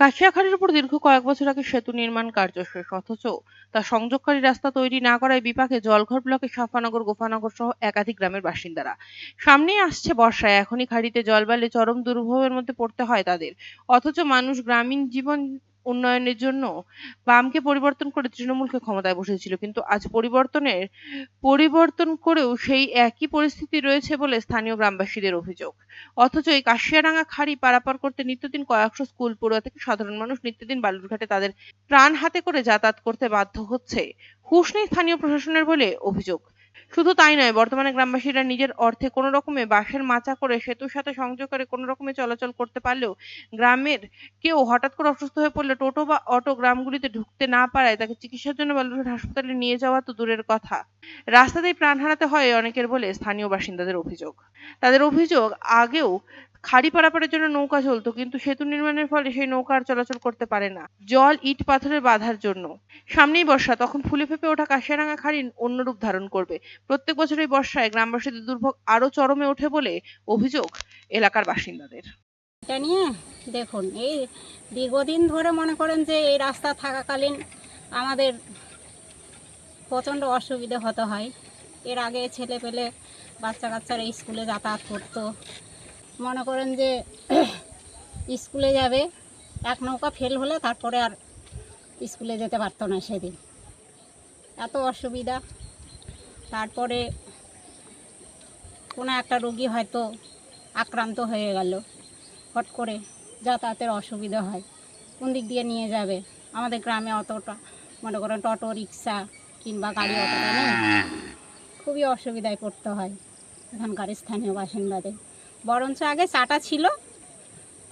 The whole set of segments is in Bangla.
কাশিয়াখালীর উপর দীর্ঘ কয়েক বছর আগে সেতু নির্মাণ কার্য শেষ, অথচ তা সংযোগকারী রাস্তা তৈরি না করায় বিপাকে জলঘর ব্লকে সাফানগর, গোফানগর সহ একাধিক গ্রামের বাসিন্দারা। সামনেই আসছে বর্ষায় এখনই খাড়িতে জল বাড়লে চরম দুর্ভোগের মধ্যে পড়তে হয় তাদের। অথচ মানুষ গ্রামীণ জীবন উন্নয়নের জন্য বামকে পরিবর্তন করে তৃণমূলকে ক্ষমতায় বসেছিল। কিন্তু আজ পরিবর্তনের, পরিবর্তন করেও সেই একই পরিস্থিতি রয়েছে বলে স্থানীয় গ্রামবাসীদের অভিযোগ। অথচ এই কাশিয়াডাঙ্গা খাড়ি পারাপার করতে নিত্যদিন কয়েকশো স্কুল পড়ুয়া থেকে সাধারণ মানুষ নিত্যদিন বালুরঘাটে তাদের প্রাণ হাতে করে যাতায়াত করতে বাধ্য হচ্ছে। হুঁশ নেই স্থানীয় প্রশাসনের বলে অভিযোগ। শুধু তাই নয়, বর্তমানে গ্রামবাসীরা নিজের অর্থে কোনো রকমে বাঁশের মাচা করে সেতুর সাথে সংযোগ করে কোনো রকমে চলাচল করতে পারলেও গ্রামের কেউ হঠাৎ করে অসুস্থ হয়ে পড়লে টোটো বা অটো গ্রামগুলিতে ঢুকতে না পারায় তাকে চিকিৎসার জন্য বালুরঘাট হাসপাতালে নিয়ে যাওয়া তো দূরের কথা। রাস্তাতেই প্রাণ হারাতে হয় অনেকের বলে স্থানীয় বাসিন্দাদের অভিযোগ। তাদের অভিযোগ, আগেও খাড়ি পারাপারের জন্য নৌকা চলতো, কিন্তু সেতু নির্মাণের ফলে সেই নৌকা আর চলাচল করতে পারে না। জল ইট পাথরের বাধার জন্য। সামনেই বর্ষা, তখন ফুলে ফেপে ওঠা কাশিয়াডাঙ্গা খাড়ি অন্য রূপ ধারণ করবে। প্রত্যেক বছর এই বর্ষায় গ্রামবাসীদের দুর্ভোগ আরও চরমে ওঠে বলে অভিযোগ এলাকার বাসিন্দাদের। এটা নিয়ে দেখুন, এই দীর্ঘদিন ধরে মনে করেন যে এই রাস্তা থাকাকালীন আমাদের প্রচণ্ড অসুবিধে হতে হয়। এর আগে ছেলে পেলে বাচ্চা কাচ্চারা স্কুলে যাতায়াত করতো। মনে করেন যে স্কুলে যাবে, এক নৌকা ফেল হলে তারপরে আর স্কুলে যেতে পারতো না সেদিন। এত অসুবিধা। তারপরে কোনো একটা রোগী হয়তো আক্রান্ত হয়ে গেল। হট করে যাতায়াতের অসুবিধা হয়। কোন দিক দিয়ে নিয়ে যাবে? আমাদের গ্রামে অতটা, মনে করেন টোটো, রিক্সা কিংবা গাড়ি অতটা নেই। খুবই অসুবিধায় পড়তে হয় এখানকার স্থানীয় বাসিন্দাদের। বরঞ্চ আগে চাটা ছিল,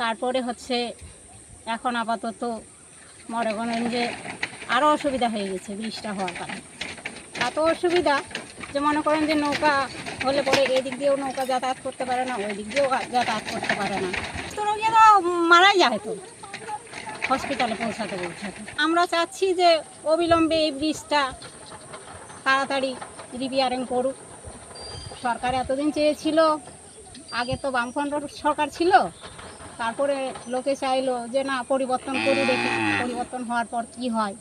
তারপরে হচ্ছে এখন আপাতত মনে করেন যে আরও অসুবিধা হয়ে গেছে বৃষ্টিটা হওয়ার কারণে। এত অসুবিধা যে মনে করেন যে নৌকা হলে পরে এদিক দিয়েও নৌকা যাতায়াত করতে পারে না, ওই দিক দিয়েও যাতায়াত করতে পারে না। তো রোগীরা মারাই যায় তো হসপিটালে পৌঁছাতে পৌঁছাতে। আমরা চাচ্ছি যে অবিলম্বে এই ব্রিজটা তাড়াতাড়ি রিপেয়ারিং করুক। সরকার এতদিন চেয়েছিল আগে তো বামফ্রন্ট সরকার ছিল, তারপরে লোকে চাইলো যে না, পরিবর্তন করে দেখি পরিবর্তন হওয়ার পর কি হয়।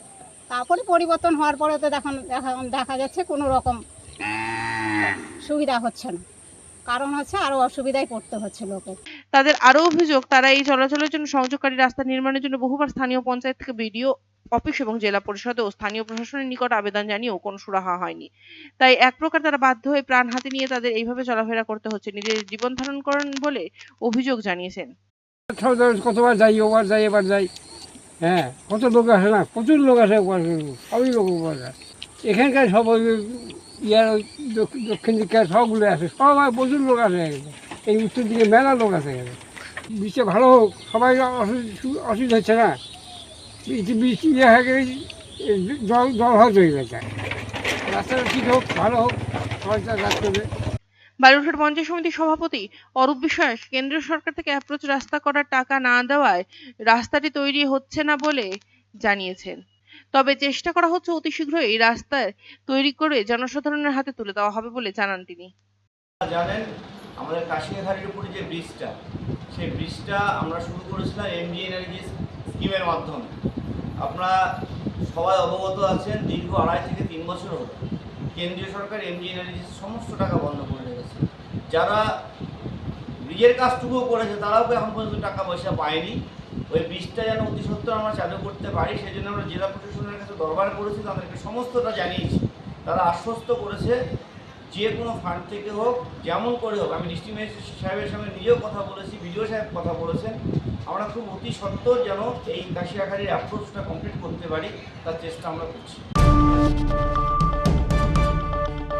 তারপরে পরিবর্তন হওয়ার পরে তো দেখুন দেখা দেখা যাচ্ছে কোনো রকম সুবিধা হচ্ছে না। কারণ হচ্ছে আরও অসুবিধায় পড়তে হচ্ছে লোকে। তাদের আরও অভিযোগ তারা এই চলাচলের জন্য সংযোগকারী রাস্তা নির্মাণের জন্য বহুবার স্থানীয় পঞ্চায়েত থেকে বিডিও অফিস এবং জেলা পরিষদে ও স্থানীয় প্রশাসনের নিকট আবেদন জানিয়েও কোনো সুরাহা হয়নি। তাই এক প্রকার তারা বাধ্য হয়ে প্রাণ হাতে নিয়ে তাদের এইভাবে চলাফেরা করতে হচ্ছে নিজের জীবন ধারণ করেন বলে অভিযোগ জানিয়েছেন। কতবার যাই ওবার যাই এবার যাই হ্যাঁ কত লোক আসে না প্রচুর লোক আসে সবই লোক এখানকার সব ইয়ার ওই দক্ষ- দক্ষিণ দিককার সবগুলো আসে সবাই প্রচুর লোক এখানে। এই উত্তর দিকে মেলা লোক আছে বৃষ্টি ভালো হোক, সবাই অসুবিধা হচ্ছে না। বৃষ্টি ইয়ে হয়ে গেলে জল জল হয়ে হয়ে যায় রাস্তাটা ঠিক হোক, ভালো হোক, সবাই যাতায়াত করবে। বালুরঘাট পঞ্চায়েত সমিতির সভাপতি অরূপ বিশ্বাস, কেন্দ্রীয় সরকার থেকে অ্যাপ্রোচ রাস্তা করার টাকা না দেওয়ায় রাস্তাটি তৈরি হচ্ছে না বলে জানিয়েছেন। তবে চেষ্টা করা হচ্ছে অতি শীঘ্রই এই রাস্তায় তৈরি করে জনসাধারণের হাতে তুলে দেওয়া হবে বলে জানান তিনি। জানেন, আমাদের কাশিয়াঘাটের উপরে যে ব্রিজটা, সেই ব্রিজটা আমরা শুরু করেছিলাম এমজি এনার্জি স্কিমের মাধ্যমে। আপনারা সবাই অবগত আছেন, দীর্ঘ আড়াই থেকে তিন বছর হলো। কেন্দ্রীয় সরকার এমজি এনার্জি সমস্ত টাকা বন্ধ করে রেখেছে। যারা ব্রিজের কাজটুকুও করেছে, তারাও এখন পর্যন্ত টাকা পয়সা পায়নি। ওই ব্রিজটা যেন অতি সত্ত্বর আমরা চালু করতে পারি সেই জন্য আমরা জেলা প্রশাসনের কাছে দরবার করেছি, তাদেরকে সমস্তটা জানিয়েছি। তারা আশ্বস্ত করেছে, যে কোনো ফান্ড থেকে হোক, যেমন করে হোক, আমি ডিস্ট্রিক্ট ম্যাজিস্ট্রেট সাহেবের সঙ্গে নিজেও কথা বলেছি, বিডিও সাহেব কথা বলেছেন, আমরা খুব অতি সত্ত্বর যেন এই কাশিয়াখালীর অ্যাপ্রোচটা কমপ্লিট করতে পারি, তার চেষ্টা আমরা করছি।